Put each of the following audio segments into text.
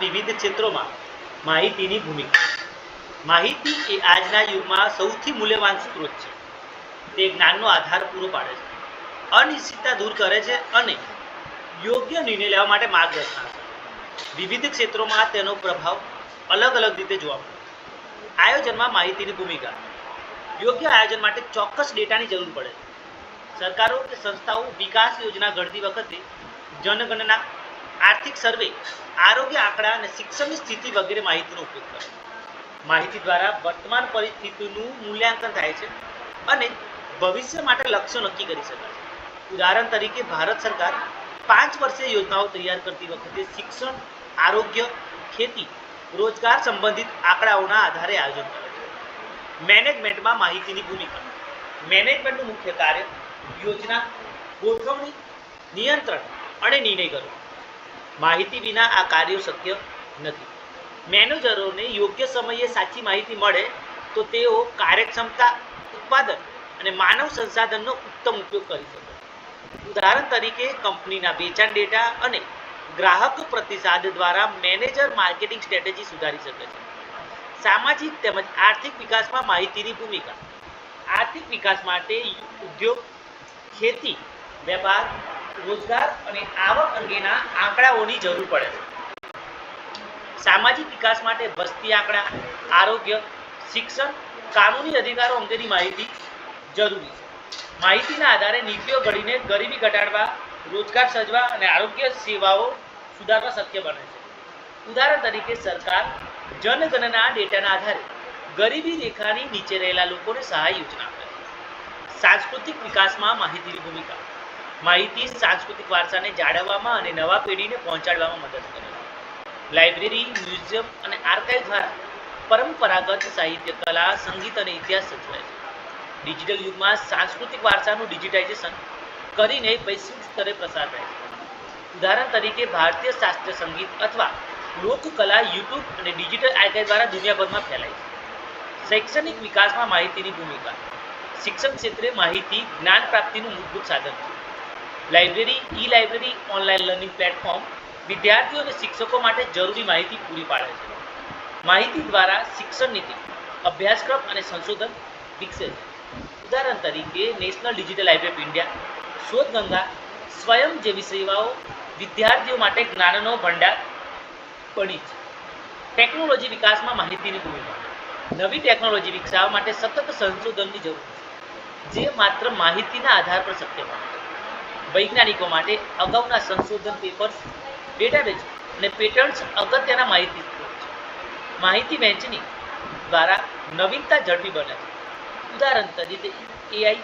વિવિધ ક્ષેત્રોમાં માહિતીની ભૂમિકા. માહિતી એ આજના યુગમાં સૌથી મૂલ્યવાન સ્ત્રોત છે. તે જ્ઞાનનો આધાર પૂરો પાડે છે. અનિશ્ચિતતા દૂર કરે છે અને યોગ્ય નિર્ણય લેવા માટે માર્ગદર્શન છે. વિવિધ ક્ષેત્રોમાં તેનો પ્રભાવ અલગ અલગ રીતે જોવા મળે છે. આયોજનમાં માહિતીની ભૂમિકા. યોગ્ય આયોજન માટે ચોક્કસ ડેટાની જરૂર પડે છે. સરકારો કે સંસ્થાઓ વિકાસ યોજના ઘડતી વખતે જનગણના આર્થિક સર્વે, આરોગ્ય આંકડા અને શિક્ષણની સ્થિતિ વગેરે માહિતીનો ઉપયોગ કરે. માહિતી દ્વારા વર્તમાન પરિસ્થિતિનું મૂલ્યાંકન થાય છે અને ભવિષ્ય માટે લક્ષ્યો નક્કી કરી શકાય છે. ઉદાહરણ તરીકે, ભારત સરકાર પાંચ વર્ષીય યોજનાઓ તૈયાર કરતી વખતે શિક્ષણ, આરોગ્ય, ખેતી, રોજગાર સંબંધિત આંકડાઓના આધારે આયોજન કરે છે. મેનેજમેન્ટમાં માહિતીની ભૂમિકા. મેનેજમેન્ટનું મુખ્ય કાર્ય યોજના ગોઠવણી, નિયંત્રણ અને નિર્ણય કરવો. માહિતી વિના આ કાર્યો શક્ય નથી. મેનેજરોને યોગ્ય સમયે સાચી માહિતી મળે તો તેઓ કાર્યક્ષમતા, ઉત્પાદન અને માનવ સંસાધનનો ઉત્તમ ઉપયોગ કરી શકે. ઉદાહરણ તરીકે કંપનીના વેચાણ ડેટા અને ગ્રાહક પ્રતિસાદ દ્વારા મેનેજર માર્કેટિંગ સ્ટ્રેટેજી સુધારી શકે છે. સામાજિક તેમજ આર્થિક વિકાસમાં માહિતીની ભૂમિકા. આર્થિક વિકાસ માટે ઉદ્યોગ, ખેતી, વેપાર, રોજગાર અને આવક અંગેના આંકડાઓની જરૂર પડે. છે સામાજિક વિકાસ માટે વસ્તી આંકડા, આરોગ્ય, શિક્ષણ, કાનૂની અધિકારો અંગેની માહિતી જરૂરી છે. માહિતીના આધારે નીતિઓ ઘડીને ગરીબી ઘટાડવા, રોજગાર સર્જવા અને આરોગ્ય સેવાઓ સુધારવા શક્ય બને છે. ઉદાહરણ તરીકે સરકાર જનગણના ડેટાના આધારે ગરીબી રેખાની નીચે રહેલા લોકોને સહાય યોજના આપે છે. સાંસ્કૃતિક વિકાસમાં માહિતીની ભૂમિકા. માહિતી સાંસ્કૃતિક વારસાને જાળવવામાં અને નવા પેઢીને પહોંચાડવામાં મદદ કરે લાઇબ્રેરી, મ્યુઝિયમ અને આર્કાઇવ દ્વારા પરંપરાગત સાહિત્ય, કલા, સંગીત અને ઇતિહાસ સચવાય છે. ડિજિટલ યુગમાં સાંસ્કૃતિક વારસાનું ડિજિટાઇઝેશન કરીને વૈશ્વિક સ્તરે પ્રસાર થાય છે. ઉદાહરણ તરીકે ભારતીય શાસ્ત્રીય સંગીત અથવા લોકકલા, યુટ્યુબ અને ડિજિટલ આર્કાઇવ દ્વારા દુનિયાભરમાં ફેલાય છે. શૈક્ષણિક વિકાસમાં માહિતીની ભૂમિકા. શિક્ષણ ક્ષેત્રે માહિતી, જ્ઞાન પ્રાપ્તિનું મૂળભૂત સાધન છે. Library e library online learning platform વિદ્યાર્થીઓ અને શિક્ષકો માટે જરૂરી માહિતી પૂરી પાડે છે. માહિતી દ્વારા શિક્ષણ નીતિ, અભ્યાસક્રમ અને સંશોધન વિકસે છે. ઉદાહરણ તરીકે, national digital library of India Shodhganga Swayam જેવી સેવાઓ વિદ્યાર્થીઓ માટે જ્ઞાનનો ભંડાર બની છે. ટેકનોલોજી વિકાસમાં માહિતીની ભૂમિકા, નવી ટેકનોલોજી વિકસાવવા માટે સતત સંશોધનની જરૂર છે, જે માત્ર માહિતીના આધાર પર શક્ય બને વૈજ્ઞાનિકો માટે અગાઉના સંશોધન પેપર્સ ડેટાબેઝ અને પેટર્ન્સ અગત્યના માહિતી માહિતી વહેંચણી દ્વારા નવીનતા ઝડપી બને છે. ઉદાહરણ તરીકે એઆઈ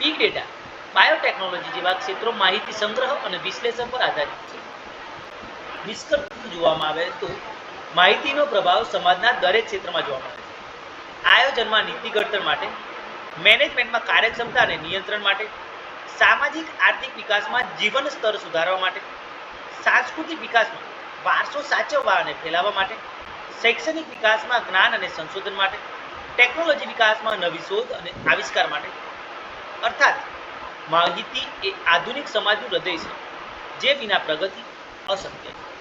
બિગ ડેટા બાયોટેકનોલોજી જેવા ક્ષેત્રો માહિતી સંગ્રહ અને વિશ્લેષણ પર આધારિત છે. નિષ્કર્ષ જોવામાં આવે તો માહિતીનો પ્રભાવ સમાજના દરેક ક્ષેત્રમાં જોવા મળે છે. આયોજનમાં નીતિ ઘડતર માટે મેનેજમેન્ટમાં કાર્યક્ષમતા અને નિયંત્રણ માટે સામાજિક આર્થિક વિકાસમાં જીવન સ્તર સુધારવા માટે, સાંસ્કૃતિક વિકાસમાં વારસો સાચવવા અને ફેલાવવા માટે, શૈક્ષણિક વિકાસમાં જ્ઞાન અને સંશોધન માટે, ટેકનોલોજી વિકાસમાં નવી શોધ અને આવિષ્કાર માટે. અર્થાત, માહિતી એ આધુનિક સમાજનું હૃદય છે, જે વિના પ્રગતિ અશક્ય છે.